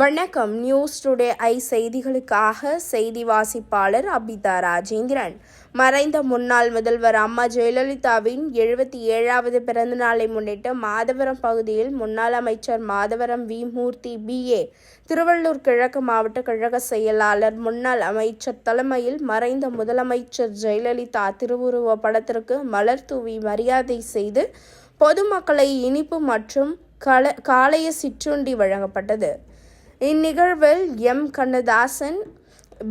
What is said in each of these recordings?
வணக்கம். News today I செய்திகளுக்காக செய்தி வாசிப்பாளர் அபிதா ராஜேந்திரன். மறைந்த முன்னாள் முதல்வர் அம்மா ஜெயலலிதாவின் எழுபத்தி ஏழாவது பிறந்த நாளை முன்னிட்டு மாதவரம் பகுதியில் முன்னாள் அமைச்சர் மாதவரம் வி. மூர்த்தி பிஏ திருவள்ளூர் கிழக்கு மாவட்ட கழக செயலாளர் முன்னாள் அமைச்சர் தலைமையில் மறைந்த முதலமைச்சர் ஜெயலலிதா திருவுருவ படத்திற்கு மலர் தூவி மரியாதை செய்து பொதுமக்களை இனிப்பு மற்றும் கல காளைய சிற்றுண்டி வழங்கப்பட்டது. இந்நிகழ்வில் எம். கண்ணதாசன்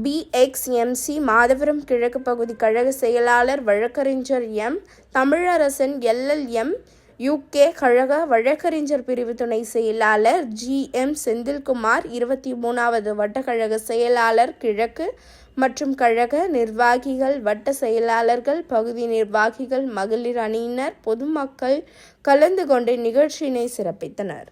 பிஎக்ஸ்எம்சி மாதவரம் கிழக்கு பகுதி கழக செயலாளர் வழக்கறிஞர் எம். தமிழரசன் எல்எல்எம் யூகே கழக வழக்கறிஞர் பிரிவு துணை செயலாளர் ஜி. எம். செந்தில்குமார் இருபத்தி மூணாவது வட்டக்கழக செயலாளர் கிழக்கு மற்றும் கழக நிர்வாகிகள் வட்ட செயலாளர்கள் பகுதி நிர்வாகிகள் மகளிர் அணியினர் பொதுமக்கள் கலந்து கொண்டு நிகழ்ச்சியினை சிறப்பித்தனர்.